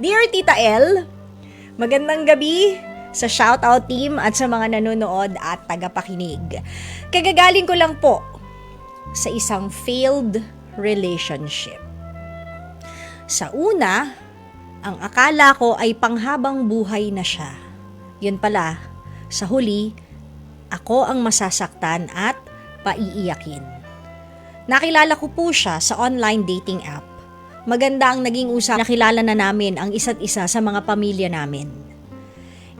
Dear Tita L, magandang gabi sa shoutout team at sa mga nanonood at tagapakinig. Kagagaling ko lang po sa isang failed relationship. Sa una, ang akala ko ay panghabang buhay na siya. Yun pala, sa huli, ako ang masasaktan at paiiyakin. Nakilala ko po siya sa online dating app. Maganda ang naging usap. Nakilala na namin ang isa't isa sa mga pamilya namin.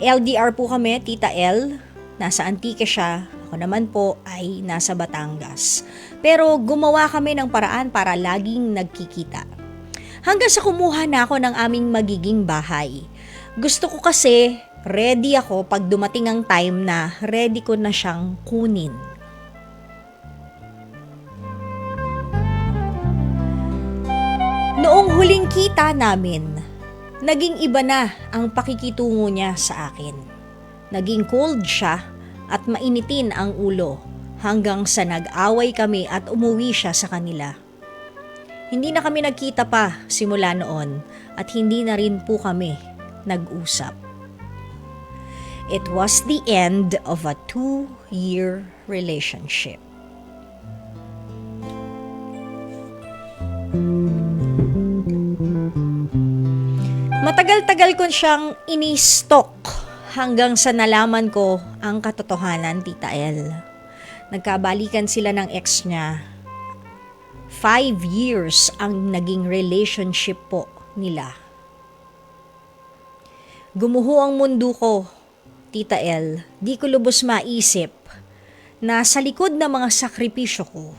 LDR po kami, Tita L. Nasa Antique siya. Ako naman po ay nasa Batangas. Pero gumawa kami ng paraan para laging nagkikita. Hanggang sa kumuha na ako ng aming magiging bahay. Gusto ko kasi ready ako pag dumating ang time na ready ko na siyang kunin. Noong huling kita namin, naging iba na ang pakikitungo niya sa akin. Naging cold siya at mainitin ang ulo hanggang sa nag-away kami at umuwi siya sa kanila. Hindi na kami nagkita pa simula noon at hindi na rin po kami nag-usap. It was the end of a two-year relationship. Matagal-tagal ko siyang ini-stalk hanggang sa nalaman ko ang katotohanan, Tita El. Nagkabalikan sila ng ex niya. Five years ang naging relationship po nila. Gumuho ang mundo ko, Tita El. Di ko lubos maisip na sa likod ng mga sakripisyo ko,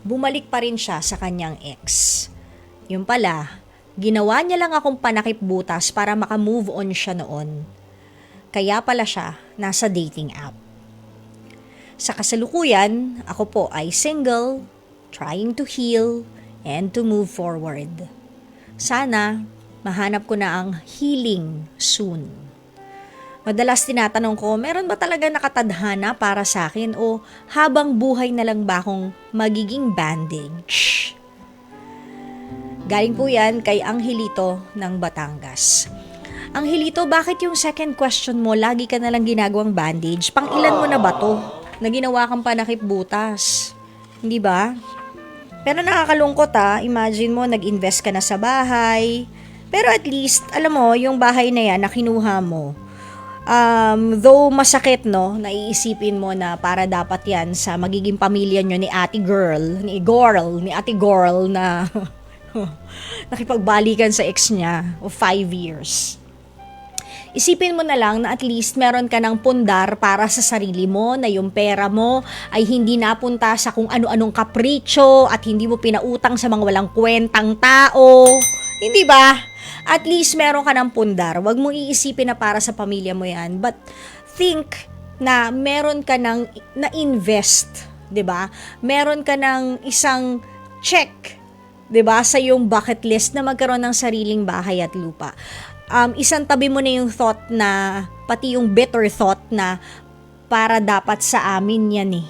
bumalik pa rin siya sa kanyang ex. Yung pala, Ginawa niya lang akong panakip butas para makamove on siya noon. Kaya pala siya nasa dating app. Sa kasalukuyan, ako po ay single, trying to heal, and to move forward. Sana, mahanap ko na ang healing soon. Madalas tinatanong ko, meron ba talaga nakatadhana para sa akin o habang buhay na lang ba akong magiging bandage? Galing po yan kay Angelito ng Batangas. Angelito, bakit yung second question mo, lagi ka nalang ginagawang bandage? Pang ilan mo na ba to? Na ginawa kang panakip butas? Hindi ba? Pero nakakalungkot ha, imagine mo, nag-invest ka na sa bahay. Pero at least, alam mo, yung bahay na yan na kinuha mo, um, though masakit, no, naiisipin mo na para dapat yan sa magiging pamilya nyo ni ate girl, ni girl, ni ate girl na nakipagbalikan sa ex niya of five years. Isipin mo na lang na at least meron ka ng pundar para sa sarili mo na yung pera mo ay hindi napunta sa kung ano-anong kapritsyo at hindi mo pinautang sa mga walang kwentang tao. Hindi ba? At least meron ka ng pundar. Huwag mo iisipin na para sa pamilya mo yan. But think na meron ka ng na-invest. 'di ba? Meron ka ng isang check 'di ba sa yung bucket list na magkaroon ng sariling bahay at lupa. Um, isang tabi mo na yung thought na pati yung bitter thought na para dapat sa amin yan eh.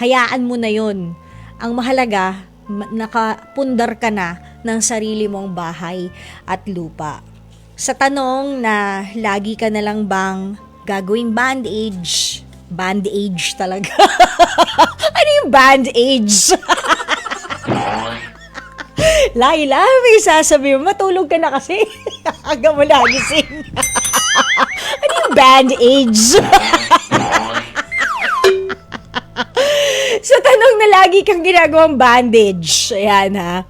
Hayaan mo na yon. Ang mahalaga, nakapundar ka na ng sarili mong bahay at lupa. Sa tanong na lagi ka na lang bang gagawing bandage, bandage talaga. ano yung bandage? Laila, may sasabi mo, matulog ka na kasi. Aga mo nagising. ano yung band-aids? Sa tanong na lagi kang ginagawang bandage, ayan ha,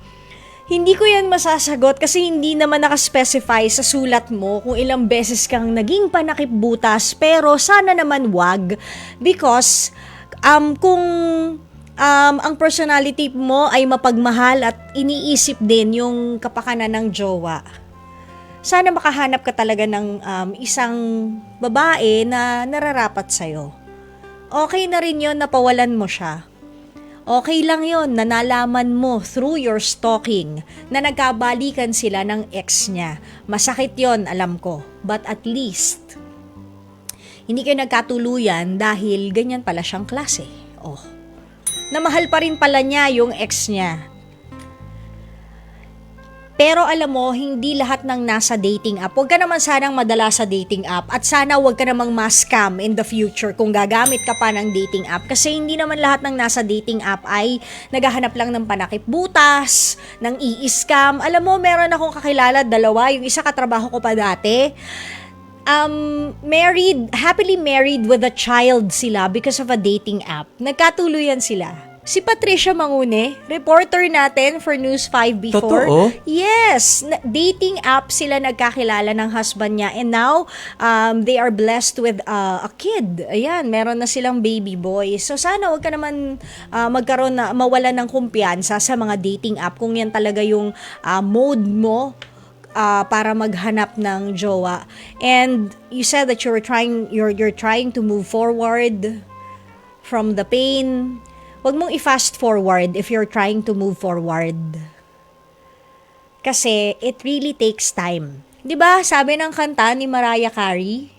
hindi ko yan masasagot kasi hindi naman nakaspecify sa sulat mo kung ilang beses kang naging panakip butas pero sana naman wag because um, kung um, ang personality mo ay mapagmahal at iniisip din yung kapakanan ng jowa. Sana makahanap ka talaga ng um, isang babae na nararapat sa'yo. Okay na rin yon na pawalan mo siya. Okay lang yon na nalaman mo through your stalking na nagkabalikan sila ng ex niya. Masakit yon alam ko. But at least, hindi kayo nagkatuluyan dahil ganyan pala siyang klase. Oh, na mahal pa rin pala niya yung ex niya. Pero alam mo, hindi lahat ng nasa dating app. Huwag ka naman sanang madala sa dating app at sana huwag ka namang ma-scam in the future kung gagamit ka pa ng dating app. Kasi hindi naman lahat ng nasa dating app ay naghahanap lang ng panakip butas, ng i-scam. Alam mo, meron akong kakilala, dalawa. Yung isa katrabaho ko pa dati um, married, happily married with a child sila because of a dating app. Nagkatuluyan sila. Si Patricia Mangune, reporter natin for News 5 before. Totoo? Yes, dating app sila nagkakilala ng husband niya and now um, they are blessed with uh, a kid. Ayan, meron na silang baby boy. So sana wag ka naman uh, magkaroon na mawala ng kumpiyansa sa mga dating app kung yan talaga yung uh, mode mo uh, para maghanap ng jowa. And you said that you were trying you're you're trying to move forward from the pain. Huwag mong i-fast forward if you're trying to move forward. Kasi it really takes time. 'Di ba? Sabi ng kanta ni Mariah Carey,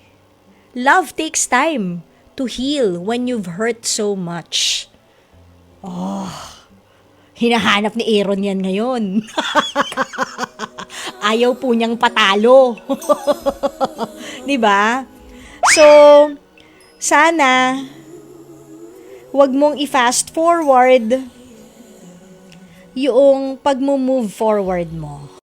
love takes time to heal when you've hurt so much. Oh, hinahanap ni Aaron yan ngayon. Ayaw po niyang patalo. 'Di ba? So, sana wag mong i-fast forward yung pag-move forward mo.